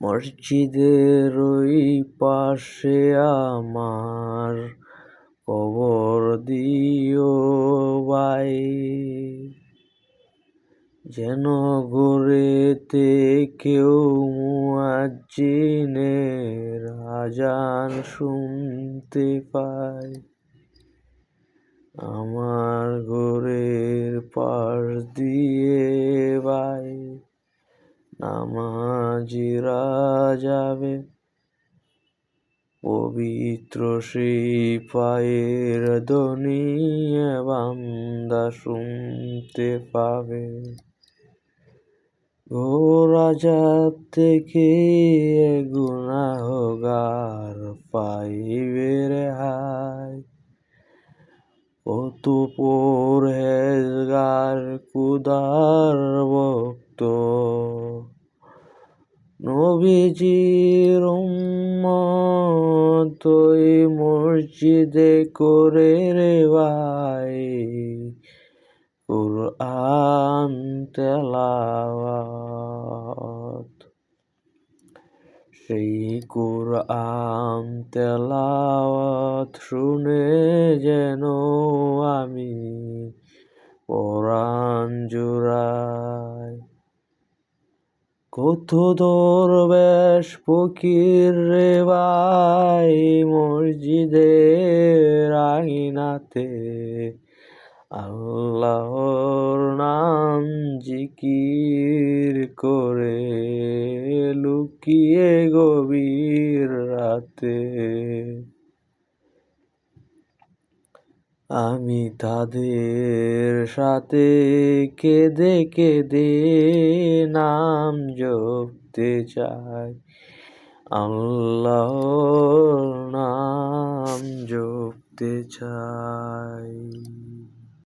মসজিদের ওই পাশে আমার কবর দিও বাই যেন গোরেতে কেউ মুয়াজ্জিনের আজান শুনতে পায়। আমার ঘরের পাশ দিয়ে নামাজিরা যাবে পবিত্র সেই পায়ের ধ্বনি বান্দা শুনতে পাবে। ঘোরাজাত থেকে গুনাহগার পাইবে রেহাই। কত পরহেজগার কুদার নবীজির ওই মসজিদে করে রে ভাই। কুরআন তেলাওয়াত। সেই কুরআন তেলাওয়াত শুনে যেন আমি পরাণ কত দরবেশ ফকির রে ভাই মসজিদের আঙিনাতে আল্লাহর নাম জিকির করে লুকিয়ে গভীর রাতে। আমি তাদের সাথে কেঁদে কেঁদে নাম জপতে চাই। আল্লাহ নাম জপতে চাই।